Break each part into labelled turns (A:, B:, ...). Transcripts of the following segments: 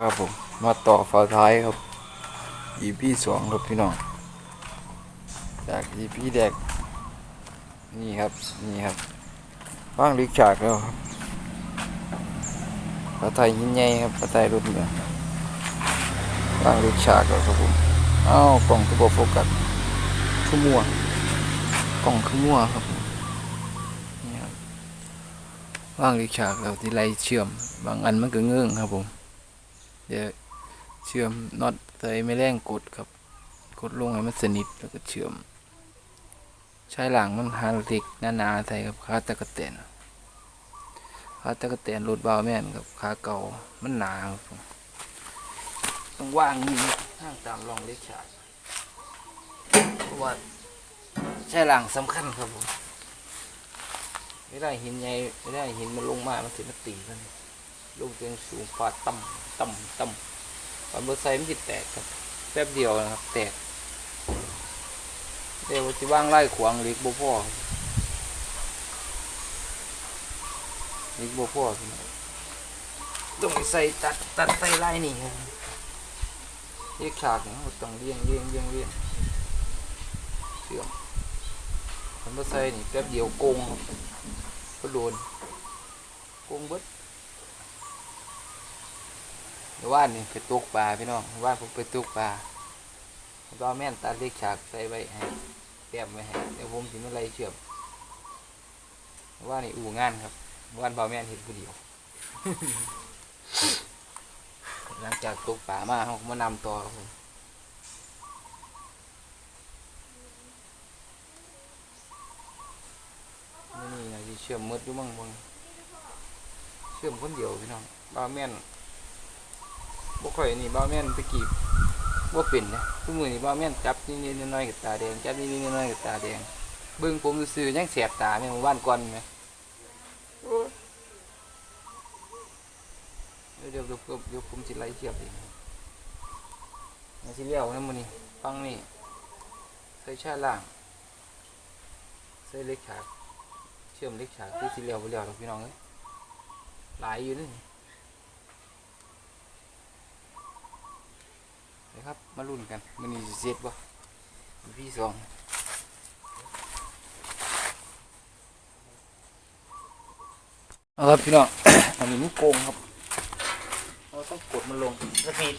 A: ครับผมมาต่อฝาท้ายครับ EP สองครับพี่น้อง จาก EP แรกนี่ครับ นี่ครับว่างลิกฉากแล้วครับฝาท้ายยิ่งใหญ่ครับฝาท้ายรถเหนือว่างลิกฉากแล้วครับผมอ้าวกล่องตัวโฟกัสขึ้นมัวกล่องขึ้นมัวครับนี่ครับว่างลิกฉากแล้วที่ไรเชื่อม บางอันมันก็เงื่องครับผม เดี๋ยวเชื่อมน็อตใส่ไม่แรงกดครับ กดลงให้มันสนิทแล้วก็เชื่อม ใช้หลังมันหาเหล็กหนาๆใส่ครับขาตะกะแตนขาตะกะแตนรถบาแม่นครับขาเก่ามันหนาครับต้องว่างนี่ห้างตามรองเล็กฉากเพราะว่าใช้หลังสำคัญครับผมไม่ได้หินใหญ่ไม่ได้หินมันลงมา มันถึงมาตีกัน ลูกเตียงสูงฟาดต่ำต่ำต่ำตอนเบอร์ไซค์มันจิแตกครับแป๊บเดียวนะครับ แตกเดี๋ยวจะว่างไล่ขวางเล็กบ่พ่อเล็กบ่พ่อต้องใส่ตัดตัดใส่ไล่นี่เรียกฉากเนี่ยต้องเลี้ยงเลี้ยงเลี้ยงเลี้ยงเชื่อมตอนเบอร์ไซค์นี่แป๊บเดียวโกงครับก็โดนโกงเบิด ว่านนี่ไปตุกปลาพี่น้องว่านผมไปตุกปลาผมก็เอแม่นตาเล็กฉากใส่ไว้ให้แต้มไว้ให้เดี๋ยวผมถึงอะไรเชื่อมว่านนี่อู่งานครับว่านเบาแม่นเห็นผู้เดียวหลังจากตกปลามาเขาก็มานำต่อครับนี่นะที่เชื่อมมืดอยู่มั่งบางเชื่อมคนเดียวพี่น้องเบาแม่น บ่ค่อยนี่บ่แม่นไปกีบบ่เป็นนะทุกมือนี่บ่แม่นจับนิดๆน้อยๆกับตาแดงจับนิดๆน้อยๆกับตาแดงเบิ่งผมซื่อๆยังแสบตาแม่นเมื่อวานก่อนแม่โอ้ยเดี๋ยวเดี๋ยวเดี๋ยวผมสิไล่เทียบเองมาสิเลี้ยวนะมือนี้ฟังนี่ใส่ชาล่างใส่เล็กฉากเชื่อมเล็กฉากที่สิเลี้ยวบ่เลี้ยวดอกพี่น้องเอ้ยหลายอยู่นี่ นะครับ มาลุ้นกันมันนี่เสร็ดบ่พี่สองเอาครับพี่น้องอันนี้มันโกงครับ เราต้องกดมันลงสปีด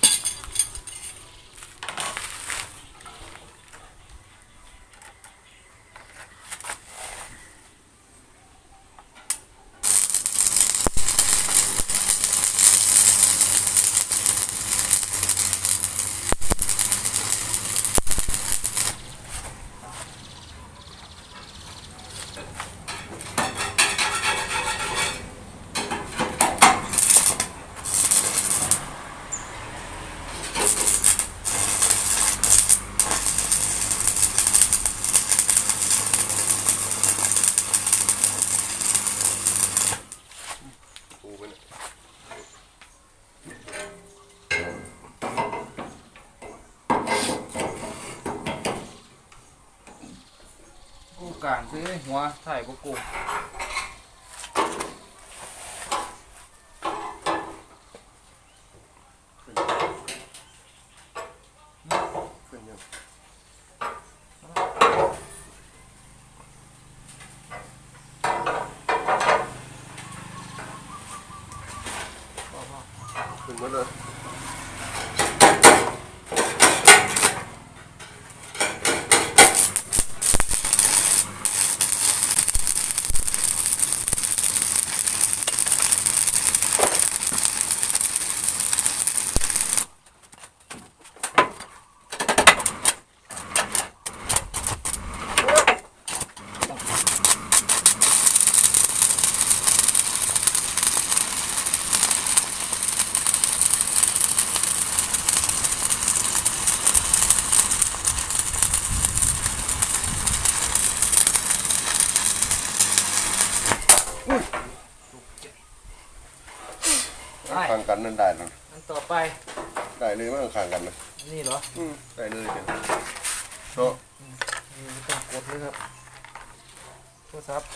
A: กลางซื้อหัวถ่ายกูกู
B: นนั่นได้แล้ว
A: อันต่อไป
B: ได้เลยมั้งข้างกันนะ
A: นี่เหรอ
B: อืมได้เลยเดี๋ยวโตะ
A: นี่ไม่ต้องกดเลยครับโทรศัพท์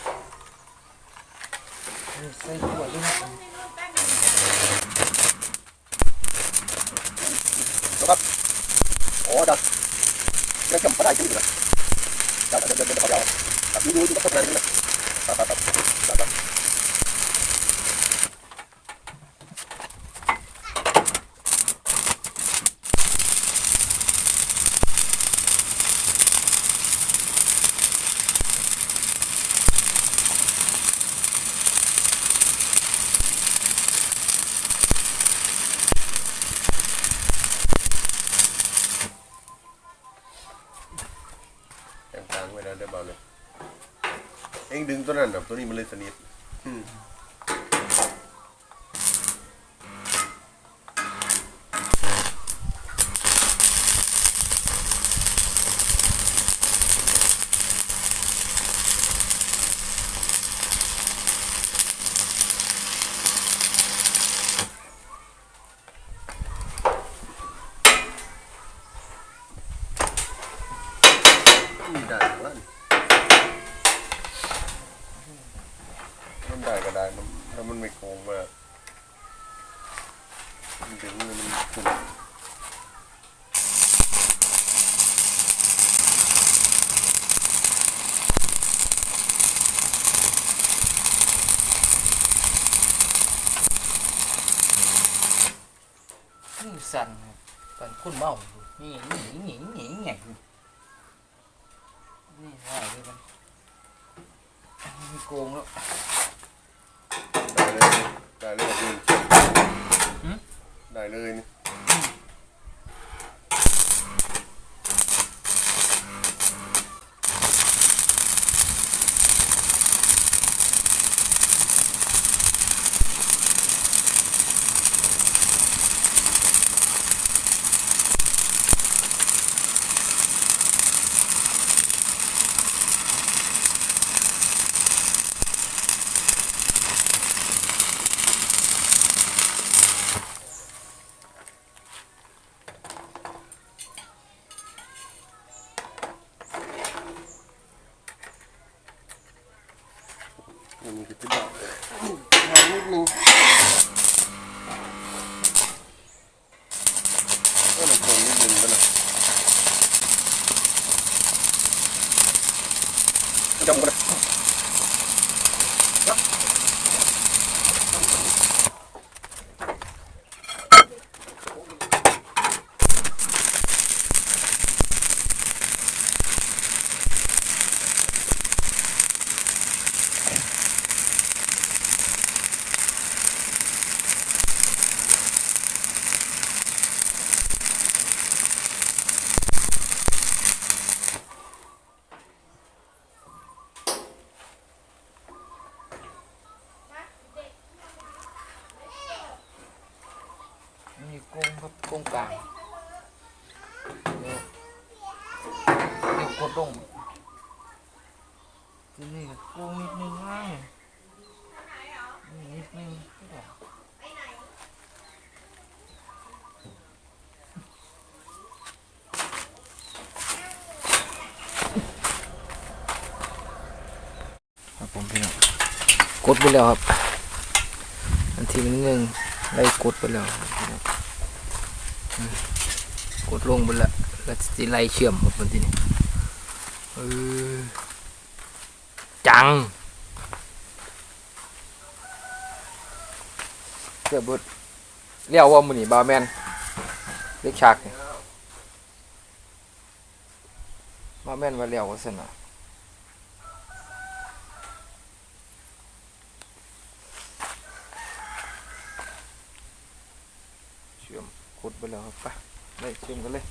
A: นี่ใส่ขวดด้วยนะ
B: ครับโอ้ดักยังจำไม่ได้จริงๆนะดักเดี๋ยวเดี๋ยวเดี๋ยวเดี๋ยวดักดูดูดูก็เป็นนะครับครับครับครับครับ แองกลางไว้แล้วได้ เบาเลย เอ็งดึงตัวนั้นแบบตัวนี้มันเลยสนิทอืม นี่ได้ของแล้วนี่มันได้ก็ได้มัน ถ้ามันไม่โกงมากมันดึงมันขึ้น
A: นี่สั่นครับเป็นคนเมานี่นี่นี่นี่นี่นี่ได้เลยมันมีโกงแล้ว
B: เลย ได้เลยแบบนี้
A: หืม
B: ได้เลยนี่มันมีกระติบวางนิดนึงก็มันโกงนิดนึงก็นะ จำ
A: มีโกงครับโกงกลางเดี๋ยวเดี๋ยวกดลงทีนี้ก็โกงนิดนึงนะนี่นิดนึงครับผมพี่น้องกดไปแล้วครับอันทีนึงหนึ่งได้กดไปแล้วครับพี่น้องอืมก ดลงไปแล้วแล้วจะไล่เชื่อมหมดบวันที่นี้เออจังเกือบเบิดเรียกว่ามือนี่บาแมนเล็กฉากบาแมนว่าเลี้ยวว่าสนะ เชื่อมกดไปแล้วครับไปเลยเชื่อมกันเลย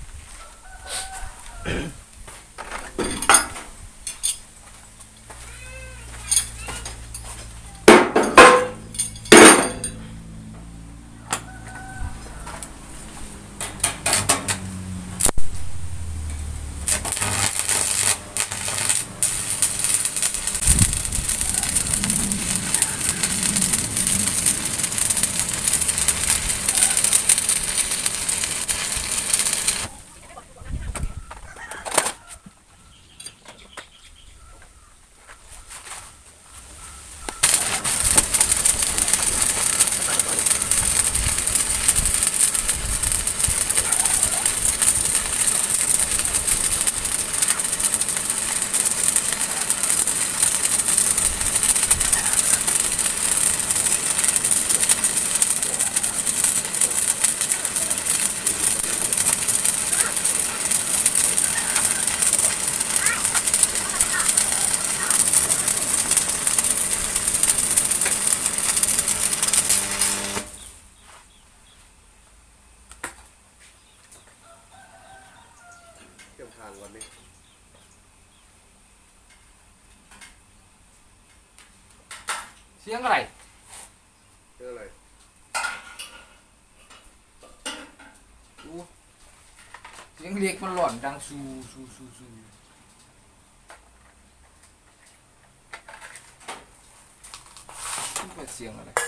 A: อนดังซูซูซูซูเปิดเสียงอะไร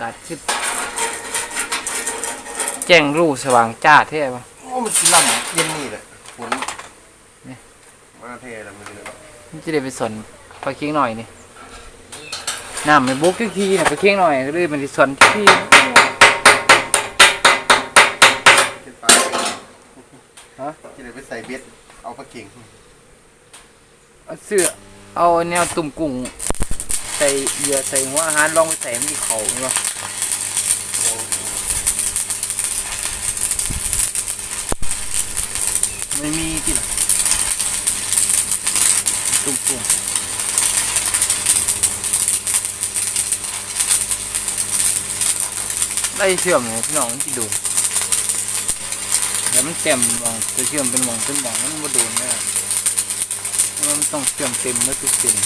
A: กาศชิบแจ้งรูสว่างจ้าเท่ปะ
B: โอ้มันสิล่ำเย็นนี่แหละฝน
A: นี่
B: มาเทแล้วมันเลย
A: มันจะได้ไปสนปลาเคียงหน่อยนี่น้ำมันบุกทีๆนะปลาเคียงหน่อยก็เลยมันจะสนที่
B: เก็บปลา
A: ฮะ
B: จะได้ไปใส่เบ็ดเอาปลาเก่ง
A: เอาเสื้อเอาแนวตุ่มกุ้งใส่เหยื่อใส่หัวอาหารลองไปใส่มันที่เขาเนาะ ไม่มีที่ไหนตุ่มกุ้งไล่เชื่อมเนี่ยพี่น้องมันจะโดนเดี๋ยวมันเต็มมองจะเชื่อมเป็นหมองเป็นหมองมันมาโดนแน่มันต้องเชื่อมเต็มเมื่อทุกเส้น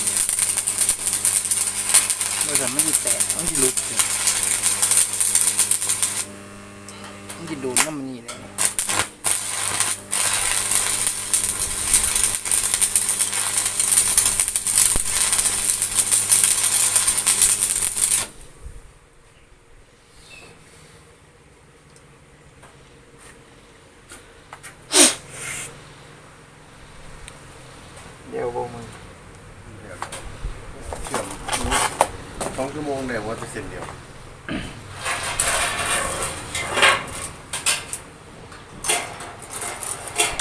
A: เมื่อสันมันจะแตกมันจะลุกเลยมันจะโดนน้ำมันนี่เลย เดี๋ยวโบมึง
B: เชื่อมสองชั่วโมงเดี๋ยวว่าจะเสร็จเดียว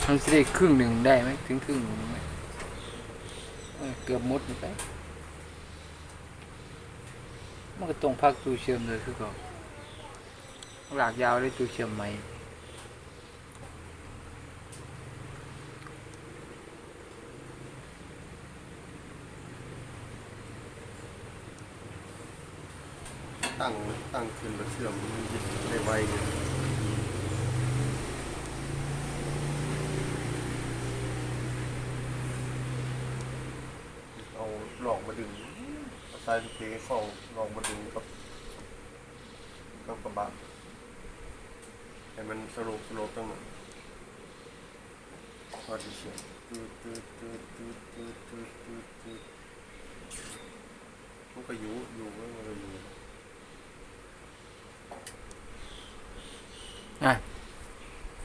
A: มันจะได้ครึ่งหนึ่งได้ไหมถึงครึ่งหนึ่งไหมเออเกือบหมดนี่ไปมันก็ตรงพักตูเชื่อมเลยคือก็หลากยาวเลยตูเชื่อมใหม่
B: ตั้งตั้งขึ้นมาเชื่อมในไว้เนี่ยเอาหลอกมาดึงอาศัยเทเข้าหลอกมาดึงกับกับกระบะให้มันสรุปสรุปตั้งหมดพอดีเชียวตืดตืดตืดตืดตืดตืดตืดมันก็อยู่อยู่ก็อยู่
A: อะ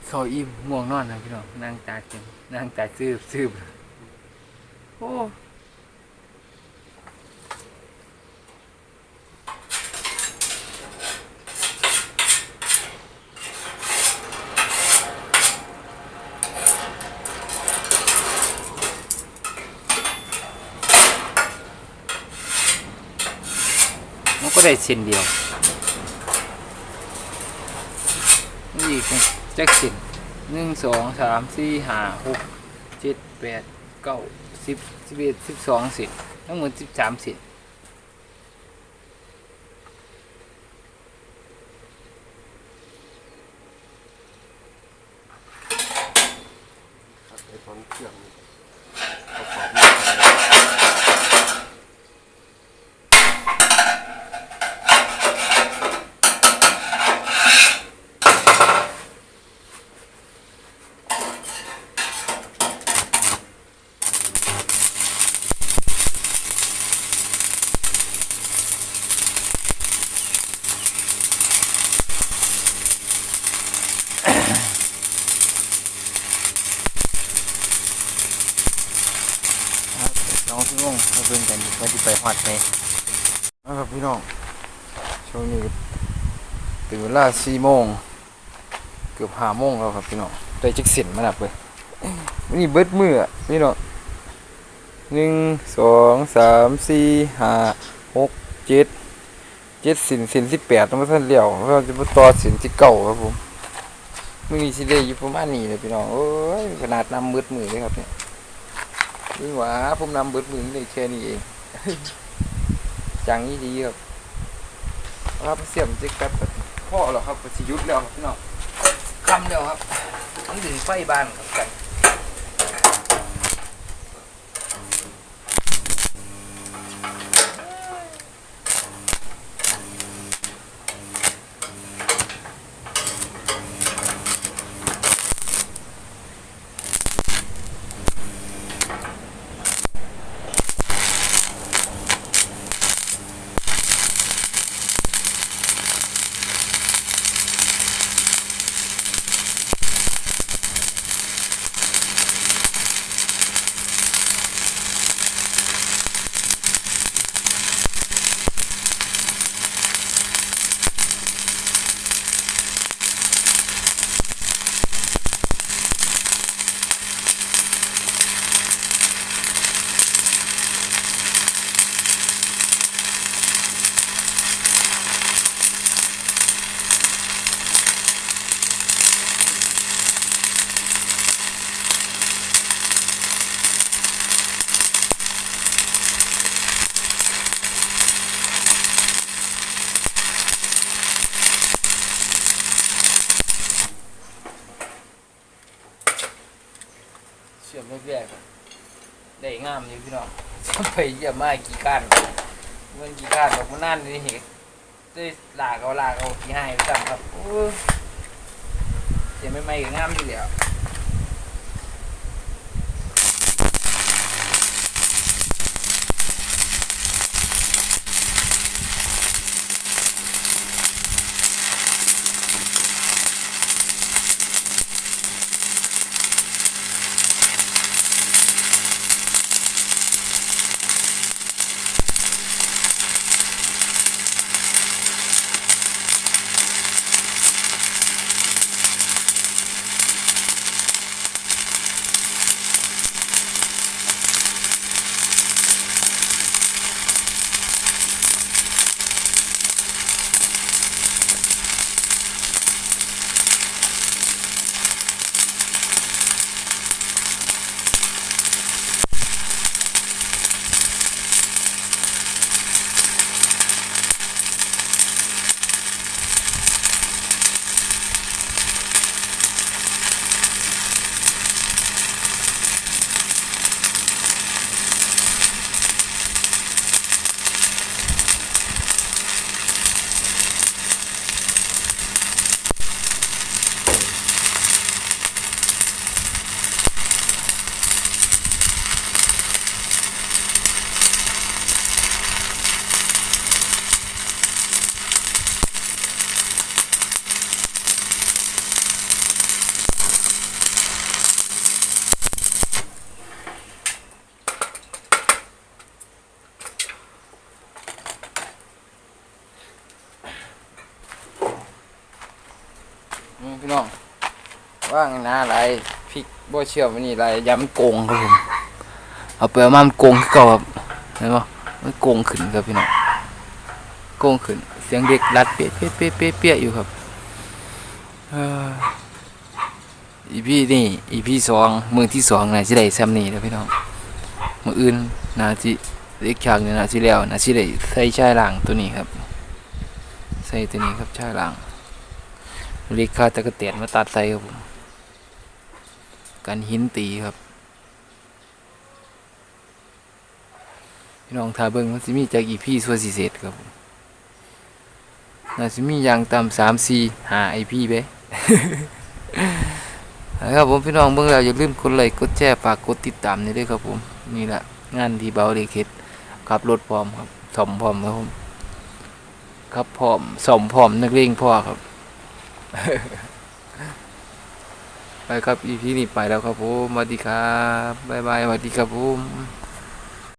A: เขาอิ่มง่วงนอนนะพี่น้องนั่งตาเต็มนั่งตาซืบซืบโอ้มันก็ได้เส้นเดียว นี่อีกจักเส้นหนึ่งสองสามสี่ห้าหกเจ็ดแปดเก้าสิบสิบเอ็ดสิบสองสิบทั้งหมดสิบสามสิ
B: บไอ้ตอนเครื่องนี่ประกอบมา
A: น้องพี่น้องมาเบิ่งกันว่าจะไปฮอดไหมเอาครับพี่น้องช่วงนี้ตื่น เวลาสี่โมงเกือบห้าโมงแล้วครับพี่น้องได้จักเส้นมานับเลยวันนี้เบิดมืออะพี่น้องหนึ่งสองสามสี่ห้าหกเจ็ดเจ็ดสินสินสิบแปดต้องมาท่านเลี้ยวเราจะมาต่อสินที่เก่าครับผมมื่อนี้สิได้อยู่ประมาณนี้เลยพี่น้องโอ้ยขนาดนำมืดมือเลยครับเนี่ยนี่หวาผมนำเบิดมือได้แค่นี้เองจังนี่ดีครับครับเสียมจิกแป๊บ พ่อหรอครับก็สิยุทธแล้วครับพี่น้องคำเดียวครับต้องถึงไฟบ้านครับกัน พี่น้องไปเยี่ยมมากี่ก้านเงินกี่ก้านดอกมันนั่นนี่เหตุได้ลากเอาลากเอากี่ให้ไปจังครับเสียไม่ไม่ก็งามอยู่แล้ว ว่างน้าอะไรพริกบ่เชื่อมวันนี้อะไรยำโกงครับผมเอาไปเอามามันโกงคือเก่าครับเห็นปะมันโกงขึ้นครับพี่น้องโกงขึ้น เสียงเด็กรัดเปี้ยเปี้ยเปี้ยเปี้ยเปี้ยอยู่ครับอีพี่นี่อีพี่สองมือที่สองน่าจะได้ซ้ำนี่แล้วพี่น้องมืออื่นน่าจะเล็กฉากนี่น่าจะแล้วน่าจะได้ใส่ชายหลังตัวนี้ครับ ใส่ตัวนี้ครับชายหลังเรียกค่าตะกะเตียนมาตัดใส่ครับผม กันหินตีครับ พี่น้องทาเบิ้งมันสิมีจากอีพี่ส่วนสีเศษครับน่าสิมีอย่างต่ำสามสี่หาไอพี่ไปนะครับผมพี่น้องเบิ่งแล้วอย่าลืมกดไลค์กดแชร์ฝากกดติดตามนี่ด้วยครับผมนี่แหละงานที่เบาเด็กเฮ็ดขับรถพร้อมครับสมพร้อมครับผมขับพร้อมสมพร้อมนักเลงพ่อครับ ไปครับ EP นี้ไปแล้วครับผมสวัสดีครับบ๊ายบายสวัสดีครับผม